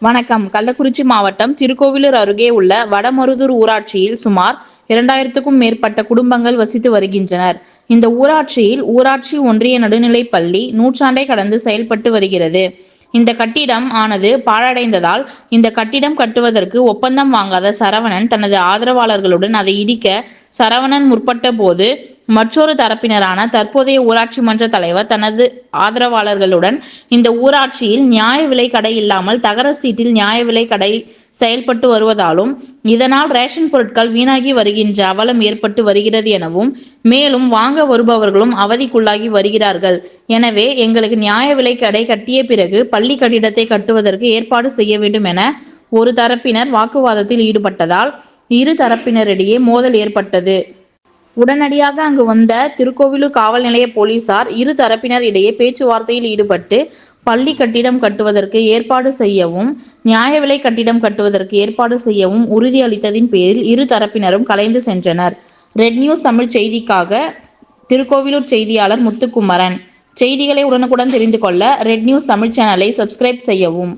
வணக்கம். கள்ளக்குறிச்சி மாவட்டம் திருக்கோவிலூர் அருகே உள்ள வடமருதூர் ஊராட்சியில் சுமார் இரண்டாயிரத்துக்கும் மேற்பட்ட குடும்பங்கள் வசித்து வருகின்றனர். இந்த ஊராட்சியில் ஊராட்சி ஒன்றிய நடுநிலைப் பள்ளி நூற்றாண்டை கடந்து செயல்பட்டு வருகிறது. இந்த கட்டிடம் ஆனது பாழடைந்ததால் இந்த கட்டிடம் கட்டுவதற்கு ஒப்பந்தம் வாங்காத சரவணன் தனது ஆதரவாளர்களுடன் அதை இடிக்க சரவணன் முற்பட்ட போது மற்றொரு தரப்பினரான தற்போதைய ஊராட்சி மன்ற தலைவர் தனது ஆதரவாளர்களுடன் இந்த ஊராட்சியில் நியாய விலை கடை இல்லாமல் தகர சீட்டில் நியாய விலை கடை செயல்பட்டு வருவதாலும் இதனால் ரேஷன் பொருட்கள் வீணாகி வருகின்ற அவலம் ஏற்பட்டு வருகிறது எனவும் மேலும் வாங்க வருபவர்களும் அவதிக்குள்ளாகி வருகிறார்கள். எனவே எங்களுக்கு நியாய விலை கடை கட்டிய பிறகு பள்ளி கட்டிடத்தை கட்டுவதற்கு ஏற்பாடு செய்ய வேண்டும் என ஒரு தரப்பினர் வாக்குவாதத்தில் ஈடுபட்டதால் இரு தரப்பினரிடையே மோதல் ஏற்பட்டது. உடனடியாக அங்கு வந்த திருக்கோவிலூர் காவல் நிலைய போலீசார் இரு தரப்பினர் இடையே பேச்சுவார்த்தையில் ஈடுபட்டு பள்ளி கட்டிடம் கட்டுவதற்கு ஏற்பாடு செய்யவும் நியாய விலை கட்டிடம் கட்டுவதற்கு ஏற்பாடு செய்யவும் உறுதி அளித்ததின் பேரில் இரு தரப்பினரும் கலைந்து சென்றனர். ரெட் நியூஸ் தமிழ் செய்திக்காக திருக்கோவிலூர் செய்தியாளர் முத்துக்குமரன். செய்திகளை உடனுக்குடன் தெரிந்து கொள்ள ரெட் நியூஸ் தமிழ் சேனலை சப்ஸ்கிரைப் செய்யவும்.